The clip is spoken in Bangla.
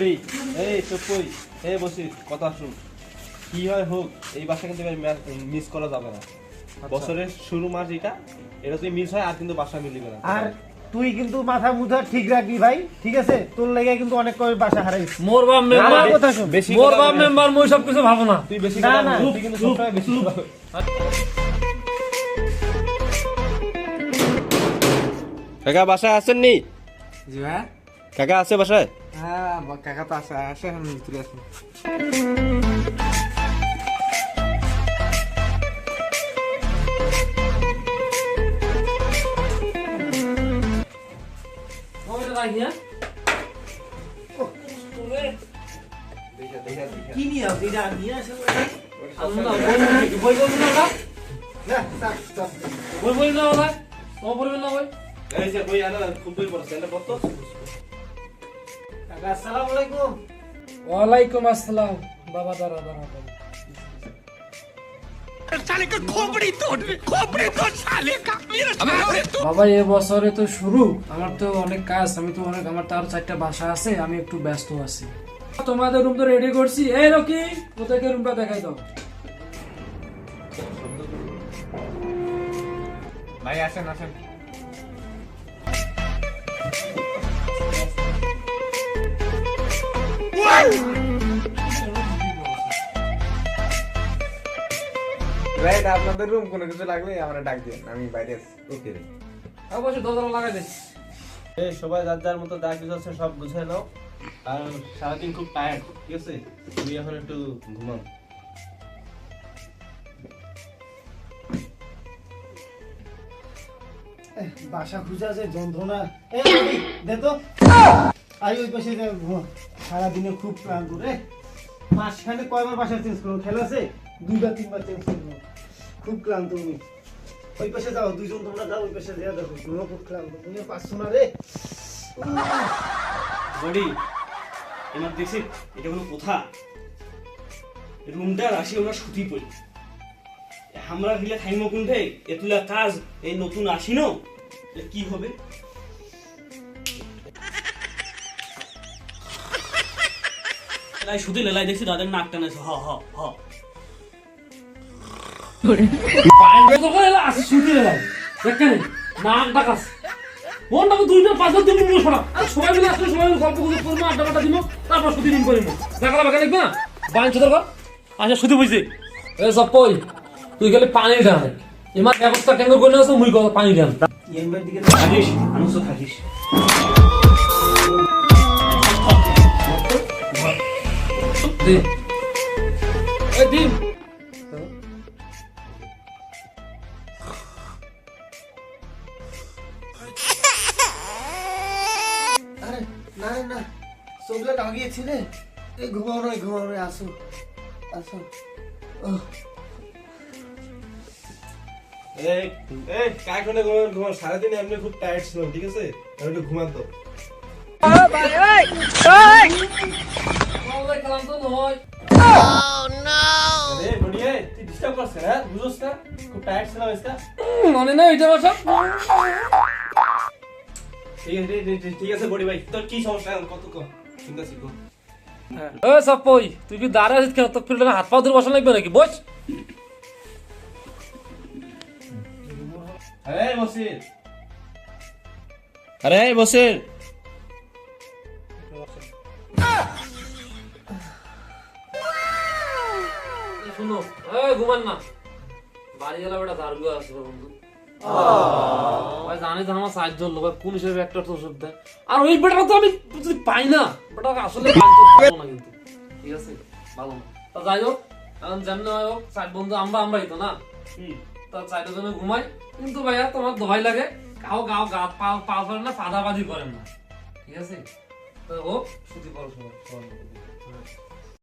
বডি এই চুপুই এই বসি কথা শুন। কি হয় হোক এই বাসা কিন্তু মিস করা যাবে না। বছরের শুরু মাস এটা এটা যদি মিস হয় আর কিন্তু বাসা মিলিবে না। আর তুই কিন্তু মাথা মুথা ঠিক রাখবি ভাই ঠিক আছে? তোর লেগে কিন্তু অনেক কয় বাসা হারাইছিস মোর বাপ মেম্বার কথা শোন। বেশি মোর বাপ মেম্বার মই সব কিছু ভাবো না। তুই বেশি না, না, তুই কিন্তু সবসময় বেশি। কাকা বাসায় আছেন নি? জি ভাই। কাকা আছে বাসায়? হ্যাঁ কাকা তো আসে আসে। ভিতরে কি নিয়ে নিয়ে আসে বই বই না না। বই বই না না বই? এই যে বই আনা খুব বই পড়ছে এটা কত? কাকা আসসালামু আলাইকুম। ওয়ালাইকুম আসসালাম। বাবা দাঁড়া দাঁড়া দাঁড়া। বাবা এ বছরে তো শুরু। আমার তো অনেক কাজ আমি তো অনেক আমার তার চারটা বাসা আছে আমি একটু ব্যস্ত আছি। তোমাদের রুম তো রেডি করছি। এই রকি ওদেরকে রুমটা দেখাই দাও। ভাই আসেন আসেন। ভাই এটা আপনাদের রুম কোনো কিছু লাগলে আমরা ডাক দিন আমি বাইরে আছি। ওকে অবশ্যই দরজা লাগাই এই সবাই যার যার মতো যা কিছু আছে সব গুছিয়ে নাও। আর সারাদিন খুব টায়ার্ড ঠিক আছে? তুমি এখন একটু ঘুমাও। বাসা খুঁজে আছে যন্ত্রণা। এই রবি, দে তো। আই ওই পাশে যা ঘুমা। সারাদিনে খুব ক্লান্ত রে। মাসখানে কয়বার বাসা চেঞ্জ করব? খেলা আছে? দুইবার, তিনবার চেঞ্জ করব। খুব ক্লান্ত তুমি। ওই পাশে যাও, দুইজন তোমরা যাও, ওই পাশে যা দেখো। তুমিও খুব ক্লান্ত তুমি পাচ্ছ না রে। বডি, এবার দেখছি এটা কোনো কোথা। রুমটা আসি আমরা সুতি পড়ি আমরা গিলে খাইমো কোনঠে এতুলা কাজ, এই নতুন আসি ন? এ কি হবে? লাই সুতি লেলাই দেখছি তাদের নাক টানেছে হ হ হ। দিন দিন দিন তুই খালি পানি ঢাল এমার ব্যবস্থা কেন করে আছে মুই থাকিস। দে এ দিন আরে না না চোখটা লাগিয়েছি রে। এই ঘুমাও নয় ঘুমাও নয় আসো। আসো। এই এই কাজ করে ঘুমান ঘুমান সারাদিন এমনি খুব টায়ার্ড ছিলাম ঠিক আছে? আমি একটু ঘুমান তো খেলাম তো নয় আরে বড়িয়ে তুই ডিস্টার্ব করছিস না বুঝছ না? খুব টায়ার্ড ছিলাম আজকে মনে না এটা বাসা। ঠিক আছে ঠিক- ঠিক- ঠিক আছে বড়ি ভাই। তোর কি সমস্যা কত চিন্তা শিখো এ সপই তুই কি দাঁড়া আছিস কেন? তোর ফিল্ডে হাত পা ধরে বসা লাগবে নাকি? বস। আরে বসির। আরে বসির। এ ঘুমান না। বাড়ি গেলে বেটা দাঁড়িয়ে আসবে বন্ধু। ভাই জানি তো আমার সাহায্য হলো ভাই কোন হিসেবে একটা তো ওষুধ দেয়। আর ওই বেটাটা তো আমি যদি পাই না বেটাকে আসলে না কিন্তু। ঠিক আছে? ভালো না। তা যাই হোক এখন যেমন হয় হোক সাইড বন্ধু আমরা আমরাই তো না? তা সাইডের জন্য ঘুমাই। কিন্তু ভাইয়া তোমার দোহাই লাগে। কাউ কাউ গা পা পা ফেলেন না পাদাবাদি করেন না। ঠিক আছে? তো হোক করো সবাই সবাই